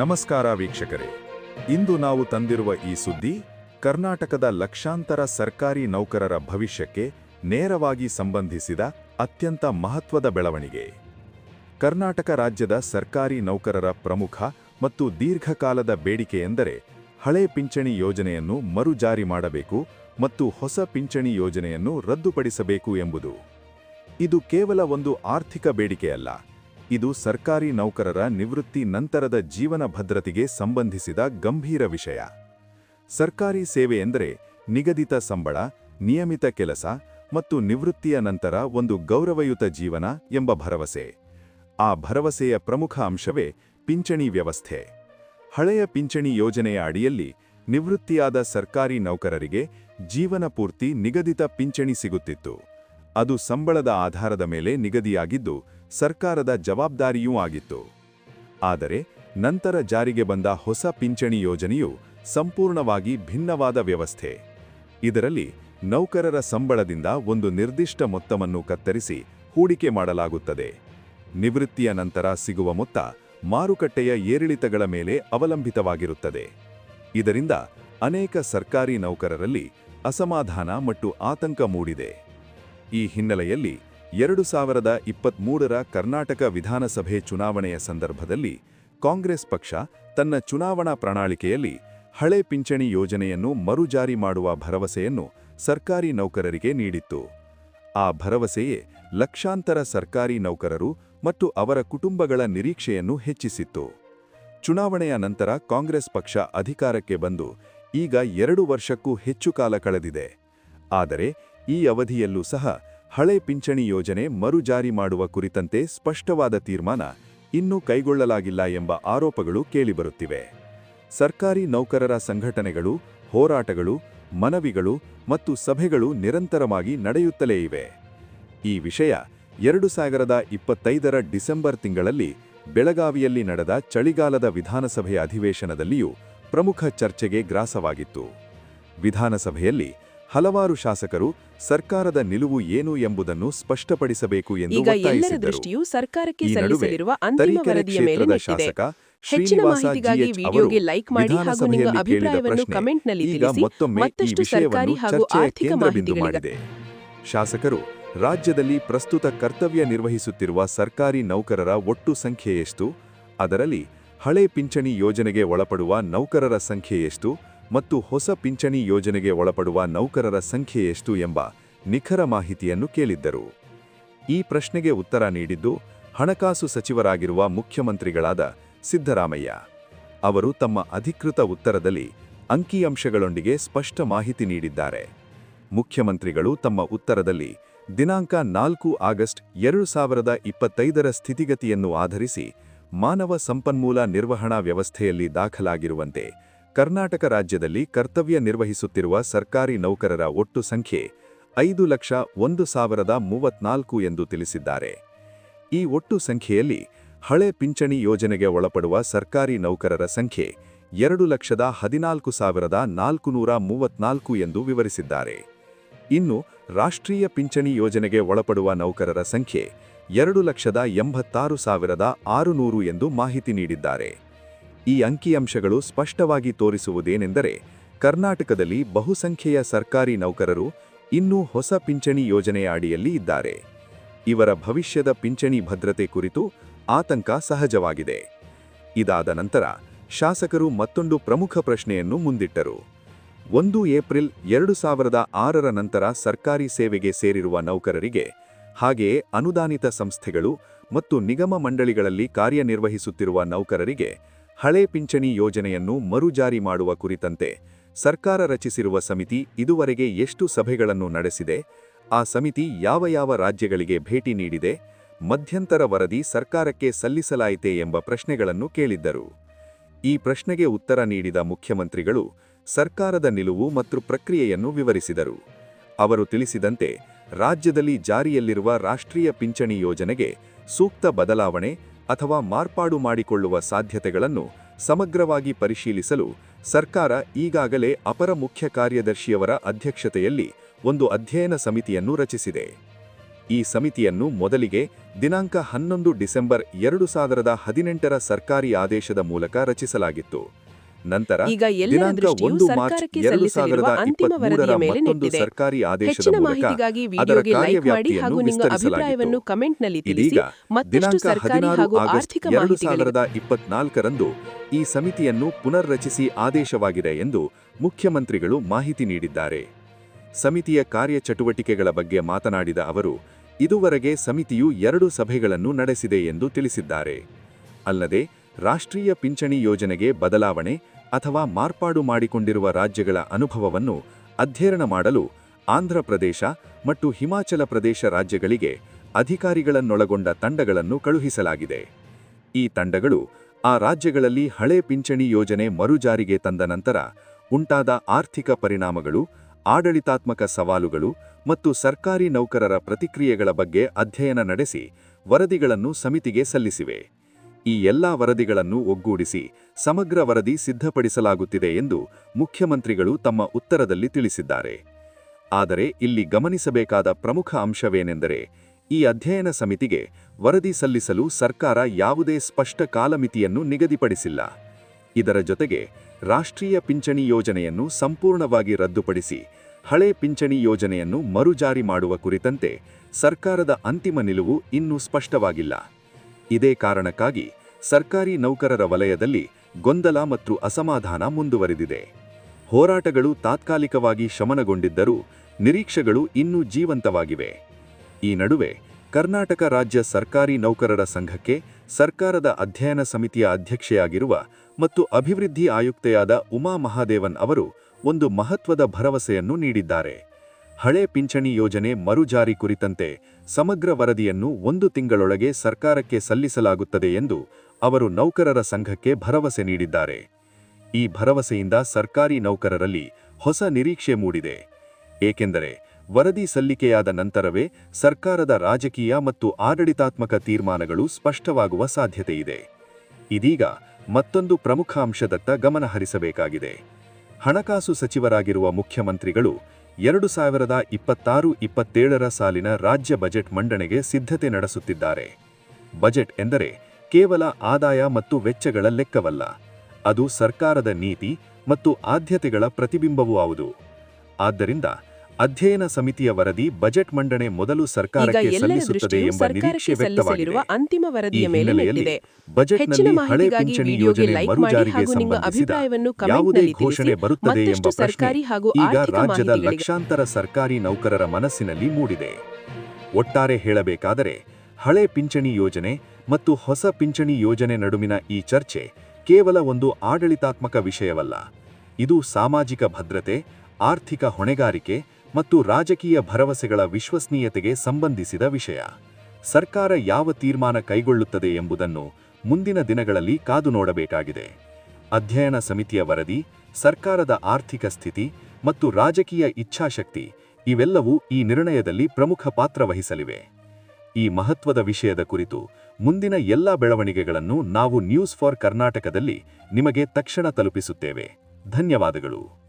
ನಮಸ್ಕಾರ ವೀಕ್ಷಕರೇ. ಇಂದು ನಾವು ತಂದಿರುವ ಈ ಸುದ್ದಿ, ಕರ್ನಾಟಕದ ಲಕ್ಷಾಂತರ ಸರ್ಕಾರಿ ನೌಕರರ ಭವಿಷ್ಯಕ್ಕೆ ನೇರವಾಗಿ ಸಂಬಂಧಿಸಿದ ಅತ್ಯಂತ ಮಹತ್ವದ ಬೆಳವಣಿಗೆ. ಕರ್ನಾಟಕ ರಾಜ್ಯದ ಸರ್ಕಾರಿ ನೌಕರರ ಪ್ರಮುಖ ಮತ್ತು ದೀರ್ಘಕಾಲದ ಬೇಡಿಕೆಯೆಂದರೆ ಹಳೆ ಪಿಂಚಣಿ ಯೋಜನೆಯನ್ನು ಮರುಜಾರಿ ಮಾಡಬೇಕು ಮತ್ತು ಹೊಸ ಪಿಂಚಣಿ ಯೋಜನೆಯನ್ನು ರದ್ದುಪಡಿಸಬೇಕು ಎಂಬುದು. ಇದು ಕೇವಲ ಒಂದು ಆರ್ಥಿಕ ಬೇಡಿಕೆಯಲ್ಲ. ಇದು ಸರ್ಕಾರಿ ನೌಕರರ ನಿವೃತ್ತಿ ನಂತರದ ಜೀವನ ಭದ್ರತೆಗೆ ಸಂಬಂಧಿಸಿದ ಗಂಭೀರ ವಿಷಯ. ಸರ್ಕಾರಿ ಸೇವೆ ಎಂದರೆ ನಿಗದಿತ ಸಂಬಳ, ನಿಯಮಿತ ಕೆಲಸ ಮತ್ತು ನಿವೃತ್ತಿಯ ನಂತರ ಒಂದು ಗೌರವಯುತ ಜೀವನ ಎಂಬ ಭರವಸೆ. ಆ ಭರವಸೆಯ ಪ್ರಮುಖ ಅಂಶವೇ ಪಿಂಚಣಿ ವ್ಯವಸ್ಥೆ. ಹಳೆಯ ಪಿಂಚಣಿ ಯೋಜನೆಯ ಅಡಿಯಲ್ಲಿ ನಿವೃತ್ತಿಯಾದ ಸರ್ಕಾರಿ ನೌಕರರಿಗೆ ಜೀವನ ಪೂರ್ತಿ ನಿಗದಿತ ಪಿಂಚಣಿ ಸಿಗುತ್ತಿತ್ತು. ಅದು ಸಂಬಳದ ಆಧಾರದ ಮೇಲೆ ನಿಗದಿಯಾಗಿದ್ದು ಸರ್ಕಾರದ ಜವಾಬ್ದಾರಿಯೂ ಆಗಿತ್ತು. ಆದರೆ ನಂತರ ಜಾರಿಗೆ ಬಂದ ಹೊಸ ಪಿಂಚಣಿ ಯೋಜನೆಯು ಸಂಪೂರ್ಣವಾಗಿ ಭಿನ್ನವಾದ ವ್ಯವಸ್ಥೆ. ಇದರಲ್ಲಿ ನೌಕರರ ಸಂಬಳದಿಂದ ಒಂದು ನಿರ್ದಿಷ್ಟ ಮೊತ್ತವನ್ನು ಕತ್ತರಿಸಿ ಹೂಡಿಕೆ ಮಾಡಲಾಗುತ್ತದೆ. ನಿವೃತ್ತಿಯ ನಂತರ ಸಿಗುವ ಮೊತ್ತ ಮಾರುಕಟ್ಟೆಯ ಏರಿಳಿತಗಳ ಮೇಲೆ ಅವಲಂಬಿತವಾಗಿರುತ್ತದೆ. ಇದರಿಂದ ಅನೇಕ ಸರ್ಕಾರಿ ನೌಕರರಲ್ಲಿ ಅಸಮಾಧಾನ ಮತ್ತು ಆತಂಕ ಮೂಡಿದೆ. ಈ ಹಿನ್ನೆಲೆಯಲ್ಲಿ ಎರಡು ಸಾವಿರದ ಇಪ್ಪತ್ತ್ಮೂರರ ಕರ್ನಾಟಕ ವಿಧಾನಸಭೆ ಚುನಾವಣೆಯ ಸಂದರ್ಭದಲ್ಲಿ ಕಾಂಗ್ರೆಸ್ ಪಕ್ಷ ತನ್ನ ಚುನಾವಣಾ ಪ್ರಣಾಳಿಕೆಯಲ್ಲಿ ಹಳೆ ಪಿಂಚಣಿ ಯೋಜನೆಯನ್ನು ಮರುಜಾರಿ ಮಾಡುವ ಭರವಸೆಯನ್ನು ಸರ್ಕಾರಿ ನೌಕರರಿಗೆ ನೀಡಿತ್ತು. ಆ ಭರವಸೆಯೇ ಲಕ್ಷಾಂತರ ಸರ್ಕಾರಿ ನೌಕರರು ಮತ್ತು ಅವರ ಕುಟುಂಬಗಳ ನಿರೀಕ್ಷೆಯನ್ನು ಹೆಚ್ಚಿಸಿತ್ತು. ಚುನಾವಣೆಯ ನಂತರ ಕಾಂಗ್ರೆಸ್ ಪಕ್ಷ ಅಧಿಕಾರಕ್ಕೆ ಬಂದು ಈಗ ಎರಡು ವರ್ಷಕ್ಕೂ ಹೆಚ್ಚು ಕಾಲ ಕಳೆದಿದೆ. ಆದರೆ ಈ ಅವಧಿಯಲ್ಲೂ ಸಹ ಹಳೆ ಪಿಂಚಣಿ ಯೋಜನೆ ಮರುಜಾರಿ ಮಾಡುವ ಕುರಿತಂತೆ ಸ್ಪಷ್ಟವಾದ ತೀರ್ಮಾನ ಇನ್ನೂ ಕೈಗೊಳ್ಳಲಾಗಿಲ್ಲ ಎಂಬ ಆರೋಪಗಳು ಕೇಳಿಬರುತ್ತಿವೆ. ಸರ್ಕಾರಿ ನೌಕರರ ಸಂಘಟನೆಗಳು, ಹೋರಾಟಗಳು, ಮನವಿಗಳು ಮತ್ತು ಸಭೆಗಳು ನಿರಂತರವಾಗಿ ನಡೆಯುತ್ತಲೇ ಇವೆ. ಈ ವಿಷಯ ಎರಡು ಸಾವಿರದ ಇಪ್ಪತ್ತೈದರ ಡಿಸೆಂಬರ್ ತಿಂಗಳಲ್ಲಿ ಬೆಳಗಾವಿಯಲ್ಲಿ ನಡೆದ ಚಳಿಗಾಲದ ವಿಧಾನಸಭೆಯ ಅಧಿವೇಶನದಲ್ಲಿಯೂ ಪ್ರಮುಖ ಚರ್ಚೆಗೆ ಗ್ರಾಸವಾಗಿತ್ತು. ವಿಧಾನಸಭೆಯಲ್ಲಿ ಹಲವಾರು ಶಾಸಕರು ಸರ್ಕಾರದ ನಿಲುವು ಏನು ಎಂಬುದನ್ನು ಸ್ಪಷ್ಟಪಡಿಸಬೇಕು ಎಂದು ದೃಷ್ಟಿಯು ಸರ್ಕಾರಕ್ಕೆ ಸಲ್ಲಿಸಲಿರುವ ಅಂತಿಮ ವರದಿಯ ಮೇಲೆ ಶಾಸಕ ಹೆಚ್ಚಿನ ಮಾಹಿತಿಗಾಗಿ ವಿಡಿಯೋಗೆ ಲೈಕ್ ಮಾಡಿ ಹಾಗೂ ನಿಮ್ಮ ಅಭಿಪ್ರಾಯವನ್ನು ಕಮೆಂಟ್ನಲ್ಲಿ ತಿಳಿಸಿ. ಮತ್ತಷ್ಟು ಸರ್ಕಾರಿ ವಿಷಯವನ್ನು ಹಾಗೂ ಆರ್ಥಿಕ ಮಾಡಿದೆ. ಶಾಸಕರು ರಾಜ್ಯದಲ್ಲಿ ಪ್ರಸ್ತುತ ಕರ್ತವ್ಯ ನಿರ್ವಹಿಸುತ್ತಿರುವ ಸರ್ಕಾರಿ ನೌಕರರ ಒಟ್ಟು ಸಂಖ್ಯೆ ಎಷ್ಟು? ಅದರಲ್ಲಿ ಹಳೆ ಪಿಂಚಣಿ ಯೋಜನೆಗೆ ಒಳಪಡುವ ನೌಕರರ ಸಂಖ್ಯೆ ಎಷ್ಟು? ಮತ್ತು ಹೊಸ ಪಿಂಚಣಿ ಯೋಜನೆಗೆ ಒಳಪಡುವ ನೌಕರರ ಸಂಖ್ಯೆ ಎಷ್ಟು ಎಂಬ ನಿಖರ ಮಾಹಿತಿಯನ್ನು ಕೇಳಿದ್ದರು. ಈ ಪ್ರಶ್ನೆಗೆ ಉತ್ತರ ನೀಡಿದ್ದು, ಹಣಕಾಸು ಸಚಿವರಾಗಿರುವ ಮುಖ್ಯಮಂತ್ರಿಗಳಾದ ಸಿದ್ದರಾಮಯ್ಯ. ಅವರು ತಮ್ಮ ಅಧಿಕೃತ ಉತ್ತರದಲ್ಲಿ ಅಂಕಿಅಂಶಗಳೊಂದಿಗೆ ಸ್ಪಷ್ಟ ಮಾಹಿತಿ ನೀಡಿದ್ದಾರೆ. ಮುಖ್ಯಮಂತ್ರಿಗಳು ತಮ್ಮ ಉತ್ತರದಲ್ಲಿ ದಿನಾಂಕ ನಾಲ್ಕು ಆಗಸ್ಟ್ ಎರಡು ಸಾವಿರದ ಇಪ್ಪತ್ತೈದರ ಸ್ಥಿತಿಗತಿಯನ್ನು ಆಧರಿಸಿ ಮಾನವ ಸಂಪನ್ಮೂಲ ನಿರ್ವಹಣಾ ವ್ಯವಸ್ಥೆಯಲ್ಲಿ ದಾಖಲಾಗಿರುವಂತೆ ಕರ್ನಾಟಕ ರಾಜ್ಯದಲ್ಲಿ ಕರ್ತವ್ಯ ನಿರ್ವಹಿಸುತ್ತಿರುವ ಸರ್ಕಾರಿ ನೌಕರರ ಒಟ್ಟು ಸಂಖ್ಯೆ ಐದು ಲಕ್ಷ ಒಂದು ಸಾವಿರದ ಮೂವತ್ನಾಲ್ಕು ಎಂದು ತಿಳಿಸಿದ್ದಾರೆ. ಈ ಒಟ್ಟು ಸಂಖ್ಯೆಯಲ್ಲಿ ಹಳೆ ಪಿಂಚಣಿ ಯೋಜನೆಗೆ ಒಳಪಡುವ ಸರ್ಕಾರಿ ನೌಕರರ ಸಂಖ್ಯೆ ಎರಡು ಲಕ್ಷದ ಹದಿನಾಲ್ಕು ಸಾವಿರದ ನಾಲ್ಕುನೂರ ಮೂವತ್ನಾಲ್ಕು ಎಂದು ವಿವರಿಸಿದ್ದಾರೆ. ಇನ್ನು ರಾಷ್ಟ್ರೀಯ ಪಿಂಚಣಿ ಯೋಜನೆಗೆ ಒಳಪಡುವ ನೌಕರರ ಸಂಖ್ಯೆ ಎರಡು ಲಕ್ಷದ ಎಂಬತ್ತಾರು ಸಾವಿರದ ಆರುನೂರು ಎಂದು ಮಾಹಿತಿ ನೀಡಿದ್ದಾರೆ. ಈ ಅಂಕಿಅಂಶಗಳು ಸ್ಪಷ್ಟವಾಗಿ ತೋರಿಸುವುದೇನೆಂದರೆ ಕರ್ನಾಟಕದಲ್ಲಿ ಬಹುಸಂಖ್ಯೆಯ ಸರ್ಕಾರಿ ನೌಕರರು ಇನ್ನೂ ಹೊಸ ಪಿಂಚಣಿ ಯೋಜನೆಯ ಅಡಿಯಲ್ಲಿ ಇದ್ದಾರೆ. ಇವರ ಭವಿಷ್ಯದ ಪಿಂಚಣಿ ಭದ್ರತೆ ಕುರಿತು ಆತಂಕ ಸಹಜವಾಗಿದೆ. ಇದಾದ ನಂತರ ಶಾಸಕರು ಮತ್ತೊಂದು ಪ್ರಮುಖ ಪ್ರಶ್ನೆಯನ್ನು ಮುಂದಿಟ್ಟರು. ಒಂದು ಏಪ್ರಿಲ್ ಎರಡು ಸಾವಿರದ ಆರರ ನಂತರ ಸರ್ಕಾರಿ ಸೇವೆಗೆ ಸೇರಿರುವ ನೌಕರರಿಗೆ ಹಾಗೆಯೇ ಅನುದಾನಿತ ಸಂಸ್ಥೆಗಳು ಮತ್ತು ನಿಗಮ ಮಂಡಳಿಗಳಲ್ಲಿ ಕಾರ್ಯನಿರ್ವಹಿಸುತ್ತಿರುವ ನೌಕರರಿಗೆ ಹಳೆ ಪಿಂಚಣಿ ಯೋಜನೆಯನ್ನು ಮರುಜಾರಿ ಮಾಡುವ ಕುರಿತಂತೆ ಸರ್ಕಾರ ರಚಿಸಿರುವ ಸಮಿತಿ ಇದುವರೆಗೆ ಎಷ್ಟು ಸಭೆಗಳನ್ನು ನಡೆಸಿದೆ, ಆ ಸಮಿತಿ ಯಾವ ಯಾವ ರಾಜ್ಯಗಳಿಗೆ ಭೇಟಿ ನೀಡಿದೆ, ಮಧ್ಯಂತರ ವರದಿ ಸರ್ಕಾರಕ್ಕೆ ಸಲ್ಲಿಸಲಾಯಿತೆ ಎಂಬ ಪ್ರಶ್ನೆಗಳನ್ನು ಕೇಳಿದ್ದರು. ಈ ಪ್ರಶ್ನೆಗೆ ಉತ್ತರ ನೀಡಿದ ಮುಖ್ಯಮಂತ್ರಿಗಳು ಸರ್ಕಾರದ ನಿಲುವು ಮತ್ತು ಪ್ರಕ್ರಿಯೆಯನ್ನು ವಿವರಿಸಿದರು. ಅವರು ತಿಳಿಸಿದಂತೆ, ರಾಜ್ಯದಲ್ಲಿ ಜಾರಿಯಲ್ಲಿರುವ ರಾಷ್ಟ್ರೀಯ ಪಿಂಚಣಿ ಯೋಜನೆಗೆ ಸೂಕ್ತ ಬದಲಾವಣೆ ಅಥವಾ ಮಾರ್ಪಾಡು ಮಾಡಿಕೊಳ್ಳುವ ಸಾಧ್ಯತೆಗಳನ್ನು ಸಮಗ್ರವಾಗಿ ಪರಿಶೀಲಿಸಲು ಸರ್ಕಾರ ಈಗಾಗಲೇ ಅಪರ ಮುಖ್ಯ ಕಾರ್ಯದರ್ಶಿಯವರ ಅಧ್ಯಕ್ಷತೆಯಲ್ಲಿ ಒಂದು ಅಧ್ಯಯನ ಸಮಿತಿಯನ್ನು ರಚಿಸಿದೆ. ಈ ಸಮಿತಿಯನ್ನು ಮೊದಲಿಗೆ ದಿನಾಂಕ ಹನ್ನೊಂದು ಡಿಸೆಂಬರ್ ಎರಡು ಸಾವಿರದ ಹದಿನೆಂಟರ ಸರ್ಕಾರಿ ಆದೇಶದ ಮೂಲಕ ರಚಿಸಲಾಗಿತ್ತು. ನಂತರ ದಿನಾಂಕ ಒಂದು ಮಾರ್ಚ್ ಎರಡು ಸಾವಿರದ ಇಪ್ಪತ್ಮೂರರ ಮತ್ತೊಂದು ಸರ್ಕಾರಿ ಆದೇಶದ ಮೂಲಕ ಮಾಹಿತಿಗಾಗಿ ಅದರ ವಿಡಿಯೋಗೆ ಲೈಕ್ ಮಾಡಿ ಕಾರ್ಯವ್ಯಾಪ್ತಿಯನ್ನು ಹಾಗೂ ನಿಮ್ಮ ಅಭಿಪ್ರಾಯವನ್ನು ವಿಸ್ತರಿಸಲಾಗಿತ್ತು ಇದೀಗ ದಿನಾಂಕ ಸರ್ಕಾರಿ ಹದಿನಾರು ಹಾಗೂ ಆಗಸ್ಟ್ ಆರ್ಥಿಕ ಎರಡು ಸಾವಿರದ ಇಪ್ಪತ್ನಾಲ್ಕರಂದು ಈ ಸಮಿತಿಯನ್ನು ಪುನರ್ರಚಿಸಿ ಆದೇಶವಾಗಿದೆ ಎಂದು ಮುಖ್ಯಮಂತ್ರಿಗಳು ಮಾಹಿತಿ ನೀಡಿದ್ದಾರೆ. ಸಮಿತಿಯ ಕಾರ್ಯಚಟುವಟಿಕೆಗಳ ಬಗ್ಗೆ ಮಾತನಾಡಿದ ಅವರು ಇದುವರೆಗೆ ಸಮಿತಿಯು ಎರಡು ಸಭೆಗಳನ್ನು ನಡೆಸಿದೆ ಎಂದು ತಿಳಿಸಿದ್ದಾರೆ. ಅಲ್ಲದೆ ರಾಷ್ಟ್ರೀಯ ಪಿಂಚಣಿ ಯೋಜನೆಗೆ ಬದಲಾವಣೆ ಅಥವಾ ಮಾರ್ಪಾಡು ಮಾಡಿಕೊಂಡಿರುವ ರಾಜ್ಯಗಳ ಅನುಭವವನ್ನು ಅಧ್ಯಯನ ಮಾಡಲು ಆಂಧ್ರಪ್ರದೇಶ ಮತ್ತು ಹಿಮಾಚಲ ಪ್ರದೇಶ ರಾಜ್ಯಗಳಿಗೆ ಅಧಿಕಾರಿಗಳನ್ನೊಳಗೊಂಡ ತಂಡಗಳನ್ನು ಕಳುಹಿಸಲಾಗಿದೆ. ಈ ತಂಡಗಳು ಆ ರಾಜ್ಯಗಳಲ್ಲಿ ಹಳೆ ಪಿಂಚಣಿ ಯೋಜನೆ ಮರುಜಾರಿಗೆ ತಂದ ನಂತರ ಉಂಟಾದ ಆರ್ಥಿಕ ಪರಿಣಾಮಗಳು, ಆಡಳಿತಾತ್ಮಕ ಸವಾಲುಗಳು ಮತ್ತು ಸರ್ಕಾರಿ ನೌಕರರ ಪ್ರತಿಕ್ರಿಯೆಗಳ ಬಗ್ಗೆ ಅಧ್ಯಯನ ನಡೆಸಿ ವರದಿಗಳನ್ನು ಸಮಿತಿಗೆ ಸಲ್ಲಿಸಿವೆ. ಈ ಎಲ್ಲಾ ವರದಿಗಳನ್ನು ಒಗ್ಗೂಡಿಸಿ ಸಮಗ್ರ ವರದಿ ಸಿದ್ಧಪಡಿಸಲಾಗುತ್ತಿದೆ ಎಂದು ಮುಖ್ಯಮಂತ್ರಿಗಳು ತಮ್ಮ ಉತ್ತರದಲ್ಲಿ ತಿಳಿಸಿದ್ದಾರೆ. ಆದರೆ ಇಲ್ಲಿ ಗಮನಿಸಬೇಕಾದ ಪ್ರಮುಖ ಅಂಶವೇನೆಂದರೆ ಈ ಅಧ್ಯಯನ ಸಮಿತಿಗೆ ವರದಿ ಸಲ್ಲಿಸಲು ಸರ್ಕಾರ ಯಾವುದೇ ಸ್ಪಷ್ಟ ಕಾಲಮಿತಿಯನ್ನು ನಿಗದಿಪಡಿಸಿಲ್ಲ. ಇದರ ಜೊತೆಗೆ ರಾಷ್ಟ್ರೀಯ ಪಿಂಚಣಿ ಯೋಜನೆಯನ್ನು ಸಂಪೂರ್ಣವಾಗಿ ರದ್ದುಪಡಿಸಿ ಹಳೆ ಪಿಂಚಣಿ ಯೋಜನೆಯನ್ನು ಮರುಜಾರಿ ಮಾಡುವ ಕುರಿತಂತೆ ಸರ್ಕಾರದ ಅಂತಿಮ ನಿಲುವು ಇನ್ನೂ ಸ್ಪಷ್ಟವಾಗಿಲ್ಲ. ಇದೇ ಕಾರಣಕ್ಕಾಗಿ ಸರ್ಕಾರಿ ನೌಕರರ ವಲಯದಲ್ಲಿ ಗೊಂದಲ ಮತ್ತು ಅಸಮಾಧಾನ ಮುಂದುವರೆದಿದೆ. ಹೋರಾಟಗಳು ತಾತ್ಕಾಲಿಕವಾಗಿ ಶಮನಗೊಂಡಿದ್ದರೂ ನಿರೀಕ್ಷೆಗಳು ಇನ್ನೂ ಜೀವಂತವಾಗಿವೆ. ಈ ನಡುವೆ ಕರ್ನಾಟಕ ರಾಜ್ಯ ಸರ್ಕಾರಿ ನೌಕರರ ಸಂಘಕ್ಕೆ ಸರ್ಕಾರದ ಅಧ್ಯಯನ ಸಮಿತಿಯ ಅಧ್ಯಕ್ಷೆಯಾಗಿರುವ ಮತ್ತು ಅಭಿವೃದ್ಧಿ ಆಯುಕ್ತೆಯಾದ ಉಮಾ ಮಹಾದೇವನ್ ಅವರು ಒಂದು ಮಹತ್ವದ ಭರವಸೆಯನ್ನು ನೀಡಿದ್ದಾರೆ. ಹಳೆ ಪಿಂಚಣಿ ಯೋಜನೆ ಮರುಜಾರಿ ಕುರಿತಂತೆ ಸಮಗ್ರ ವರದಿಯನ್ನು ಒಂದು ತಿಂಗಳೊಳಗೆ ಸರ್ಕಾರಕ್ಕೆ ಸಲ್ಲಿಸಲಾಗುತ್ತದೆ ಎಂದು ಅವರು ನೌಕರರ ಸಂಘಕ್ಕೆ ಭರವಸೆ ನೀಡಿದ್ದಾರೆ. ಈ ಭರವಸೆಯಿಂದ ಸರ್ಕಾರಿ ನೌಕರರಲ್ಲಿ ಹೊಸ ನಿರೀಕ್ಷೆ ಮೂಡಿದೆ. ಏಕೆಂದರೆ ವರದಿ ಸಲ್ಲಿಕೆಯಾದ ನಂತರವೇ ಸರ್ಕಾರದ ರಾಜಕೀಯ ಮತ್ತು ಆಡಳಿತಾತ್ಮಕ ತೀರ್ಮಾನಗಳು ಸ್ಪಷ್ಟವಾಗುವ ಸಾಧ್ಯತೆಯಿದೆ. ಇದೀಗ ಮತ್ತೊಂದು ಪ್ರಮುಖ ಅಂಶದತ್ತ ಗಮನ ಹರಿಸಬೇಕಾಗಿದೆ. ಹಣಕಾಸು ಸಚಿವರಾಗಿರುವ ಮುಖ್ಯಮಂತ್ರಿಗಳು ಎರಡು ಸಾವಿರದ ಇಪ್ಪತ್ತಾರು ಇಪ್ಪತ್ತೇಳರ ಸಾಲಿನ ರಾಜ್ಯ ಬಜೆಟ್ ಮಂಡನೆಗೆ ಸಿದ್ಧತೆ ನಡೆಸುತ್ತಿದ್ದಾರೆ. ಬಜೆಟ್ ಎಂದರೆ ಕೇವಲ ಆದಾಯ ಮತ್ತು ವೆಚ್ಚಗಳ ಲೆಕ್ಕವಲ್ಲ. ಅದು ಸರ್ಕಾರದ ನೀತಿ ಮತ್ತು ಆದ್ಯತೆಗಳ ಪ್ರತಿಬಿಂಬವೂ ಹೌದು. ಆದ್ದರಿಂದ ಅಧ್ಯಯನ ಸಮಿತಿಯ ವರದಿ ಬಜೆಟ್ ಮಂಡನೆ ಮೊದಲು ಸರ್ಕಾರಕ್ಕೆ ಸಲ್ಲಿಸುತ್ತದೆ ಎಂಬ ನಿರೀಕ್ಷೆ ವ್ಯಕ್ತವಾಗಿರುವ ಅಂತಿಮ ವರದಿಯ ಹಿನ್ನೆಲೆಯಲ್ಲಿ ಬಜೆಟ್ನಲ್ಲಿ ಹಳೆ ಪಿಂಚಣಿ ಯೋಜನೆ ಮರುಜಾರಿಗೆ ಸಂಬಂಧಿಸಿದ ಯಾವುದೇ ಘೋಷಣೆ ಬರುತ್ತದೆ ಎಂಬ ಪ್ರಶ್ನೆ ಹಾಗೂ ಈಗ ರಾಜ್ಯದ ಲಕ್ಷಾಂತರ ಸರ್ಕಾರಿ ನೌಕರರ ಮನಸ್ಸಿನಲ್ಲಿ ಮೂಡಿದೆ. ಒಟ್ಟಾರೆ ಹೇಳಬೇಕಾದರೆ ಹಳೆ ಪಿಂಚಣಿ ಯೋಜನೆ ಮತ್ತು ಹೊಸ ಪಿಂಚಣಿ ಯೋಜನೆ ನಡುವಿನ ಈ ಚರ್ಚೆ ಕೇವಲ ಒಂದು ಆಡಳಿತಾತ್ಮಕ ವಿಷಯವಲ್ಲ. ಇದು ಸಾಮಾಜಿಕ ಭದ್ರತೆ, ಆರ್ಥಿಕ ಹೊಣೆಗಾರಿಕೆ ಮತ್ತು ರಾಜಕೀಯ ಭರವಸೆಗಳ ವಿಶ್ವಸನೀಯತೆಗೆ ಸಂಬಂಧಿಸಿದ ವಿಷಯ. ಸರ್ಕಾರ ಯಾವ ತೀರ್ಮಾನ ಕೈಗೊಳ್ಳುತ್ತದೆ ಎಂಬುದನ್ನು ಮುಂದಿನ ದಿನಗಳಲ್ಲಿ ಕಾದು ನೋಡಬೇಕಾಗಿದೆ. ಅಧ್ಯಯನ ಸಮಿತಿಯ ವರದಿ, ಸರ್ಕಾರದ ಆರ್ಥಿಕ ಸ್ಥಿತಿ ಮತ್ತು ರಾಜಕೀಯ ಇಚ್ಛಾಶಕ್ತಿ ಇವೆಲ್ಲವೂ ಈ ನಿರ್ಣಯದಲ್ಲಿ ಪ್ರಮುಖ ಪಾತ್ರ ವಹಿಸಲಿವೆ. ಈ ಮಹತ್ವದ ವಿಷಯದ ಕುರಿತು ಮುಂದಿನ ಎಲ್ಲ ಬೆಳವಣಿಗೆಗಳನ್ನು ನಾವು ನ್ಯೂಸ್ ಫಾರ್ ಕರ್ನಾಟಕದಲ್ಲಿ ನಿಮಗೆ ತಕ್ಷಣ ತಲುಪಿಸುತ್ತೇವೆ. ಧನ್ಯವಾದಗಳು.